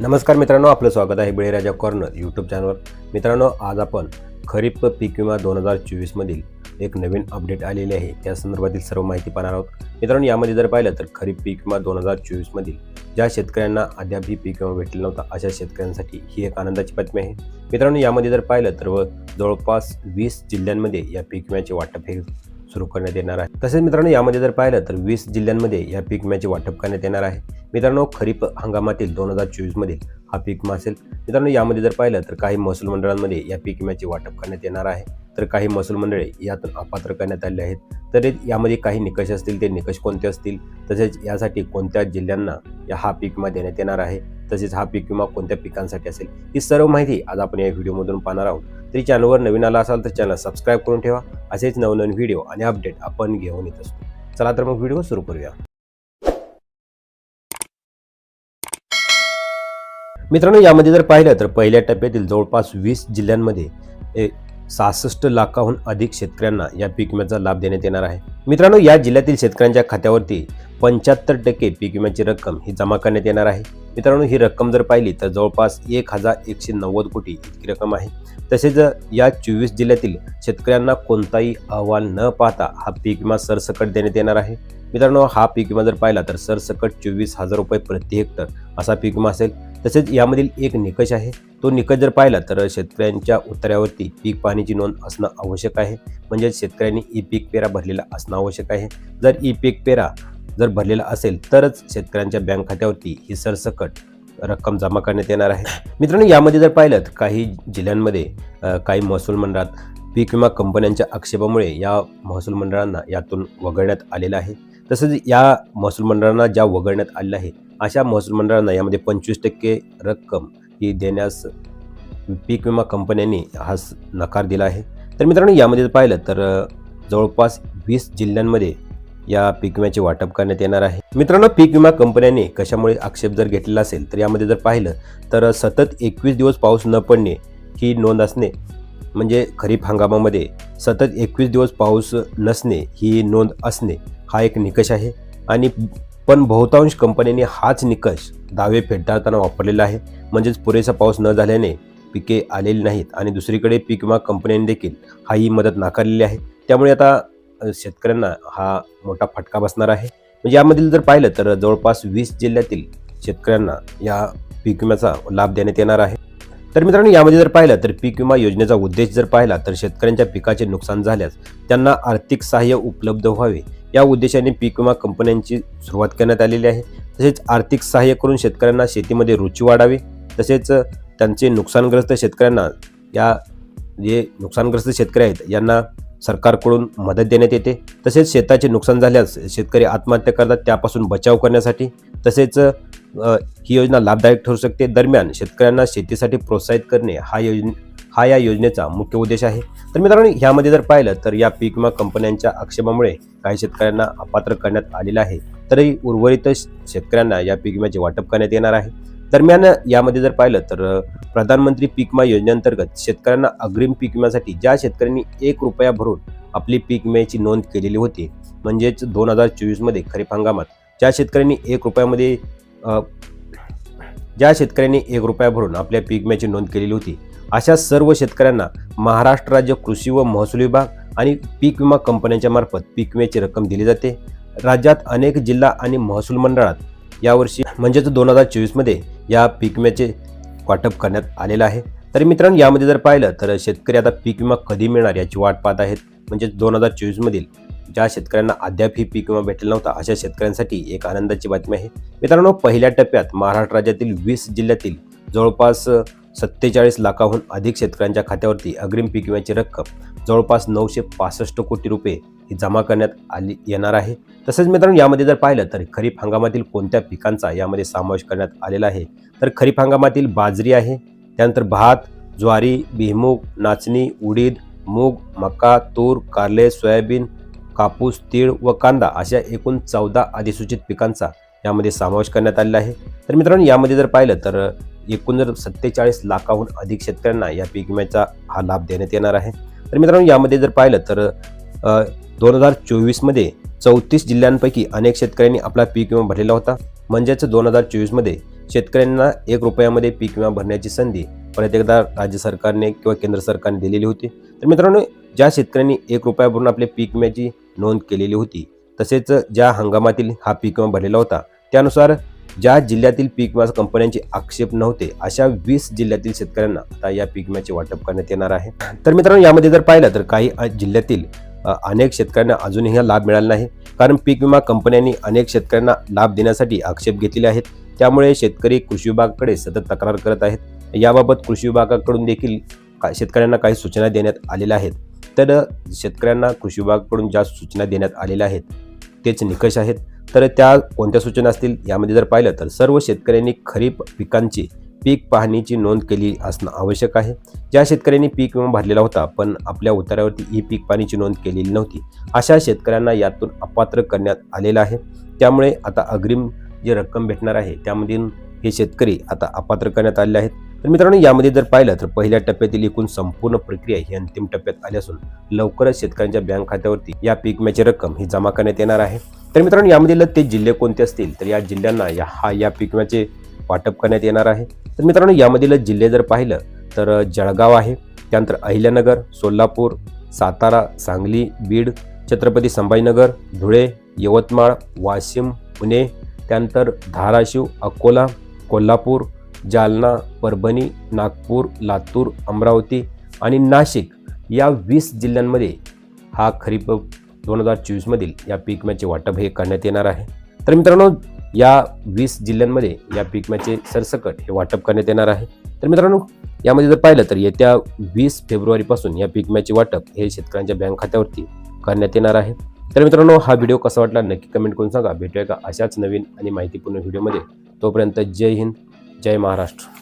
नमस्कार मित्रांनो आपलं स्वागत आहे बळीराजा कॉर्नर यूट्यूब चॅनलवर मित्रांनो आज आपण खरीप पीक विमा दोन हजार चोवीसमधील एक नवीन अपडेट आलेली आहे. त्या संदर्भातील सर्व माहिती पाहणार आहोत. मित्रांनो यामध्ये जर पाहिलं तर खरीप पीक विमा दोन हजार चोवीसमधील ज्या शेतकऱ्यांना अद्यापही पीक विमा भेटलेला नव्हता अशा शेतकऱ्यांसाठी ही एक आनंदाची बातमी आहे. मित्रांनो यामध्ये जर पाहिलं तर व जवळपास वीस जिल्ह्यांमध्ये या पीक विम्याचे वाटप हे सुरू करण्यात येणार आहे. तसेच मित्रांनो यामध्ये जर पाहिलं तर वीस जिल्ह्यांमध्ये या पीक विम्याचे वाटप करण्यात येणार आहे. मित्रांनो खरीप हंगामातील दोन हजार चोवीसमधील हा पीक विमा असेल मित्रांनो यामध्ये जर पाहिलं तर काही महसूल मंडळांमध्ये या पीक विम्याचे वाटप करण्यात येणार आहे. तर काही महसूल मंडळे यातून अपात्र करण्यात आले आहेत. तर यामध्ये काही निकष असतील ते निकष कोणते असतील? तसेच यासाठी कोणत्या जिल्ह्यांना या हा पीक विमा देण्यात येणार आहे? तसेच हा पीक विमा कोणत्या पिकांसाठी असेल? ही सर्व माहिती आज आपण या व्हिडिओमधून पाहणार आहोत. तरी चॅनलवर नवीन आला असाल तर चॅनल सबस्क्राईब करून ठेवा. असेच नवनवीन व्हिडिओ आणि अपडेट आपण घेऊन येत असतो. चला तर मग व्हिडिओ सुरू करूया. मित्रांनो यामध्ये जर पाहिलं तर पहिल्या टप्प्यातील जवळपास वीस जिल्ह्यांमध्ये ए, सहासष्ट लाखाहून अधिक शेतकऱ्यांना या पीक विम्याचा लाभ देण्यात येणार आहे. मित्रांनो या जिल्ह्यातील शेतकऱ्यांच्या खात्यावरती पंच्याहत्तर टक्के पीक विम्याची रक्कम ही जमा करण्यात येणार आहे. मित्रांनो ही रक्कम जर पाहिली तर जवळपास एक हजार एकशे नव्वद कोटी इतकी रक्कम आहे. तसेच या चोवीस जिल्ह्यातील शेतकऱ्यांना कोणताही अहवाल न पाहता हा पीक विमा सरसकट देण्यात येणार आहे. मित्रांनो हा पीक विमा जर पाहिला तर सरसकट चोवीस हजार रुपये प्रति हेक्टर असा पीक विमा असेल. तसेच यामधील एक निकष आहे. तो निकष जर पाहिला तर शेतकऱ्यांच्या उत्तरावरती पीक पाहणीची नोंद असणं आवश्यक आहे. म्हणजे शेतकऱ्यांनी ई पीक पेरा भरलेला असणं आवश्यक आहे. जर ई पीक पेरा जर भरलेला असेल तरच शेतकऱ्यांच्या बँक खात्यावरती ही सरसकट रक्कम जमा करण्यात येणार आहे. मित्रांनो यामध्ये जर पाहिलं तर काही जिल्ह्यांमध्ये काही महसूल मंडळात पीक विमा कंपन्यांच्या आक्षेपामुळे या महसूल मंडळांना यातून वगळण्यात आलेलं आहे. तसंच या महसूल मंडळांना ज्या वगळण्यात आलेल्या आहे अशा महसूल मंडळांना यामध्ये पंचवीस टक्के रक्कम ही देण्यास पीक विमा कंपन्यांनी हा नकार दिला आहे. तर मित्रांनो यामध्ये जर पाहिलं तर जवळपास वीस जिल्ह्यांमध्ये या पीक विम्याचे वाटप करण्यात येणार आहे. मित्रांनो पीक विमा कंपन्यांनी कशामुळे आक्षेप जर घेतलेला असेल तर यामध्ये जर पाहिलं तर सतत एकवीस दिवस पाऊस न पडणे ही नोंद असणे म्हणजे खरीप हंगामामध्ये सतत एकवीस दिवस पाऊस नसणे ही नोंद असणे हा एक निकष आहे. आणि पण बहुतांश कंपन्यांनी हाच निकष दावे फेटाळताना वापरलेला आहे. म्हणजेच पुरेसा पाऊस न झाल्याने पिके आलेली नाहीत आणि दुसरीकडे पीक विमा कंपन्यांनी देखील हा ही मदत नाकारलेली आहे. त्यामुळे आता शेतकऱ्यांना हा मोठा फटका बसणार आहे. म्हणजे यामधील जर पाहिलं तर जवळपास वीस जिल्ह्यातील शेतकऱ्यांना या पीक विम्याचा लाभ देण्यात येणार आहे. तर मित्रांनो यामध्ये जर पाहिलं तर पीक विमा योजनेचा उद्देश जर पाहिला तर शेतकऱ्यांच्या पिकाचे नुकसान झाल्यास त्यांना आर्थिक सहाय्य उपलब्ध व्हावे. या उद्देशाने पीक विमा कंपन्यांची सुरुवात करण्यात आलेली आहे. तसेच आर्थिक सहाय्य करून शेतकऱ्यांना शेतीमध्ये रुची वाढावी. तसेच त्यांचे नुकसानग्रस्त शेतकऱ्यांना या जे नुकसानग्रस्त शेतकरी आहेत यांना सरकारकडून मदत देण्यात येते. तसेच शेताचे नुकसान झाल्यास शेतकरी आत्महत्या करतात त्यापासून बचाव करण्यासाठी. तसेच ही योजना लाभदायक ठरू शकते. दरम्यान शेतकऱ्यांना शेतीसाठी प्रोत्साहित करणे हा योजने हा या योजनेचा मुख्य उद्देश आहे. तर मित्रांनो ह्यामध्ये जर पाहिलं तर या पीक विमा कंपन्यांच्या आक्षेपामुळे काही शेतकऱ्यांना अपात्र करण्यात आलेलं आहे. तरी उर्वरित शेतकऱ्यांना या पीक विम्याचे वाटप करण्यात येणार आहे. दरम्यान यामध्ये जर पाहिलं तर प्रधानमंत्री पीक विमा योजनेअंतर्गत शेतकऱ्यांना अग्रिम पीक विम्यासाठी ज्या शेतकऱ्यांनी एक रुपया भरून आपली पीक विम्याची नोंद केलेली होती म्हणजेच दोन हजार चोवीसमध्ये खरीप हंगामात ज्या शेतकऱ्यांनी एक रुपयामध्ये ज्या शेतकऱ्यांनी एक रुपया भरून आपल्या पीक विम्याची नोंद केलेली होती अशा सर्व शेतकऱ्यांना महाराष्ट्र राज्य कृषी व महसूल विभाग आणि पीक विमा कंपन्यांच्या मार्फत पीक विम्याची रक्कम दिली जाते. राज्यात अनेक जिल्हा आणि महसूल मंडळात यावर्षी म्हणजेच दोन हजार चोवीसमध्ये या पीक विम्याचे वाटप करण्यात आलेलं आहे. तर मित्रांनो यामध्ये जर पाहिलं तर शेतकरी आता पीक विमा कधी मिळणार याची वाट पाहत आहेत. म्हणजेच दोन हजार चोवीसमधील ज्या शेतकऱ्यांना अद्याप ही पीक विमा भेटला नव्हता अशा शेतकऱ्यांसाठी एक आनंदाची बातमी आहे. मित्रांनो पहिल्या टप्प्यात महाराष्ट्र राज्यातील वीस जिल्ह्यातील जवळपास सत्तेचाळीस लाखाहून अधिक शेतकऱ्यांच्या खात्यावरती अग्रिम पीक विम्याची रक्कम जवळपास नऊशे पासष्ट कोटी रुपये ही जमा करण्यात आली येणार आहे. तसेच मित्रांनो यामध्ये जर पाहिलं तर खरीप हंगामातील कोणत्या पिकांचा यामध्ये समावेश करण्यात आलेला आहे? तर खरीप हंगामातील बाजरी आहे त्यानंतर भात ज्वारी भुईमूग नाचणी उडीद मूग मका तूर कारले सोयाबीन कापूस तीळ व कांदा अशा एकूण चौदा अधिसूचित पिकांचा यामध्ये समावेश करण्यात आलेला आहे. तर मित्रांनो यामध्ये जर पाहिलं तर एकूण जर सत्तेचाळीस लाखाहून अधिक शेतकऱ्यांना या पीक विम्याचा हा लाभ देण्यात येणार आहे. तर मित्रांनो यामध्ये जर पाहिलं तर दोन हजार चोवीसमध्ये चौतीस जिल्ह्यांपैकी अनेक शेतकऱ्यांनी आपला पीक विमा भरलेला होता. म्हणजेच दोन हजार चोवीसमध्ये शेतकऱ्यांना एक रुपयामध्ये पीक विमा भरण्याची संधी परत एकदा राज्य सरकारने किंवा केंद्र सरकारने दिलेली होती. तर मित्रांनो ज्या शेतकऱ्यांनी एक रुपया भरून आपल्या पीक विम्याची नोंद केलेली होती तसेच ज्या हंगामातील हा पीक विमा भरलेला होता त्यानुसार ज्या जिल्ह्यातील पीक विमा कंपन्यांचे आक्षेप नव्हते अशा वीस जिल्ह्यातील शेतकऱ्यांना आता या पीक विम्याचे वाटप करण्यात येणार आहे. तर मित्रांनो यामध्ये जर पाहिलं तर काही जिल्ह्यातील अनेक शेतकऱ्यांना अजूनही हा लाभ मिळाला नाही. कारण पीक विमा कंपन्यांनी अनेक शेतकऱ्यांना लाभ देण्यासाठी आक्षेप घेतलेले आहेत. त्यामुळे शेतकरी कृषी विभागाकडे सतत तक्रार करत आहेत. याबाबत कृषी विभागाकडून देखील का- शेतकऱ्यांना काही सूचना देण्यात आलेल्या आहेत. तर शेतकऱ्यांना कृषी विभागाकडून ज्या सूचना देण्यात आलेल्या आहेत तेच निकष आहेत. तर त्या कोणत्या सूचना असतील यामध्ये जर पाहिलं तर सर्व शेतकऱ्यांनी खरीप पिकांची पीक पाहणीची नोंद केली असणं आवश्यक आहे. ज्या शेतकऱ्यांनी पीक विमा भरलेला होता पण आपल्या उतारावरती ई पीक पाहणीची नोंद केलेली नव्हती अशा शेतकऱ्यांना यातून अपात्र करण्यात आलेलं आहे. त्यामुळे आता अग्रिम जी रक्कम भेटणार आहे त्यामधून हे शेतकरी आता अपात्र करण्यात आलेले आहेत. तर मित्रांनो यामध्ये जर पाहिलं तर पहिल्या टप्प्यातील एकूण संपूर्ण प्रक्रिया ही अंतिम टप्प्यात आली असून लवकरच शेतकऱ्यांच्या बँक खात्यावरती या पीक विम्याची रक्कम ही जमा करण्यात येणार आहे. तर मित्रांनो यामधील ते जिल्हे कोणते असतील तर या जिल्ह्यांना या हा या पीक विम्याचे वाटप करण्यात येणार आहे. तर मित्रांनो यामधील जिल्हे जर पाहिलं तर जळगाव आहे त्यानंतर अहिल्यानगर सोलापूर सातारा सांगली बीड छत्रपती संभाजीनगर धुळे यवतमाळ वाशिम पुणे त्यानंतर धाराशिव अकोला कोल्हापूर जालना परभणी नागपूर लातूर अमरावती आणि नाशिक या वीस जिल्ह्यांमध्ये हा खरीप दोन हजार चोवीसमधील या पीक विम्याचे वाटप हे करण्यात येणार आहे. तर मित्रांनो या वीस जिल्ह्यांमध्ये या पीक विम्याचे सरसकट हे वाटप करण्यात येणार आहे. तर मित्रांनो यामध्ये जर पाहिलं तर येत्या वीस फेब्रुवारीपासून या पीक विम्याचे वाटप हे शेतकऱ्यांच्या बँक खात्यावरती करण्यात येणार आहे. तर मित्रांनो हा व्हिडिओ कसा वाटला नक्की कमेंट करून सांगा. भेटूया का अशाच नवीन आणि माहितीपूर्ण व्हिडिओमध्ये. तोपर्यंत जय हिंद. जय महाराष्ट्र.